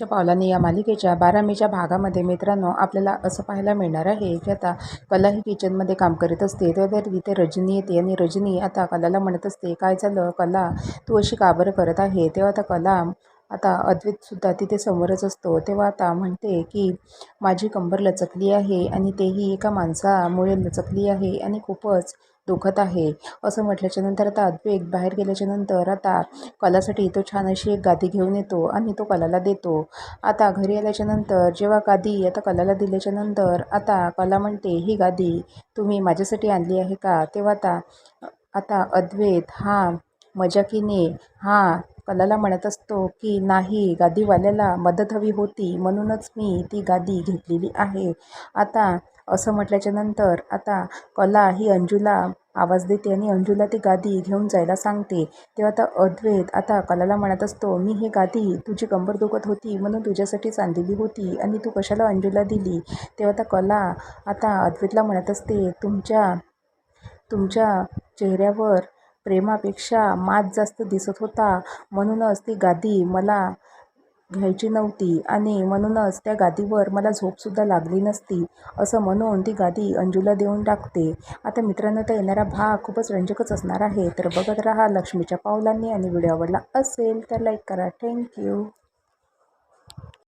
लक्ष्मीच्या पावलाने या मालिकेच्या बारा मेच्या भागामध्ये मित्रांनो आपल्याला असं पाहायला मिळणार आहे की आता कला ही किचनमध्ये काम करीत असते. तेव्हा तर तिथे रजनी येते आणि रजनी आता कलाला म्हणत असते काय झालं? कला तू अशी काबर करत आहे? तेव्हा आता कला आता अद्वैतसुद्धा तिथे समोरच असतो. तेव्हा आता म्हणते की माझी कंबर लचकली आहे आणि तेही एका माणसामुळे लचकली आहे आणि खूपच दुखत आहे. असं म्हटल्याच्या नंतर आता अद्वैत बाहेर गेल्याच्यानंतर आता कलासाठी तो छान अशी एक गादी घेऊन येतो आणि तो कलाला देतो. आता घरी आल्याच्यानंतर जेव्हा गादी आता कलाला दिल्याच्या नंतर आता कला म्हणते ही गादी तुम्ही माझ्यासाठी आणली आहे का? तेव्हा आता आता अद्वैत हा मजाकीने हा कलाला म्हणत असतो की नाही गादीवाल्याला मदत हवी होती म्हणूनच मी ती गादी घेतलेली आहे. आता असं म्हटल्याच्या नंतर आता कला ही अंजूला आवाज देते आणि अंजूला ती गादी घेऊन जायला सांगते. तेव्हा आता अद्वैत आता कलाला म्हणत असतो मी ही गादी तुझी कंबर दुखत होती म्हणून तुझ्यासाठीच आणलेली होती आणि तू कशाला अंजूला दिली? तेव्हा आता कला आता अद्वैतला म्हणत असते तुमच्या तुमच्या चेहऱ्यावर प्रेमापेक्षा मात जास्त दिसत होता. म्हणूनच ती गादी मला घ्यायची नव्हती आणि म्हणूनच त्या गादीवर मला झोपसुद्धा लागली नसती. असं म्हणून ती गादी अंजूला देऊन टाकते. आता मित्रांनो तर येणारा भाग खूपच रंजकच असणार आहे. तर बघत राहा लक्ष्मीच्या पावलांनी आणि व्हिडिओ आवडला असेल तर लाईक करा. थँक्यू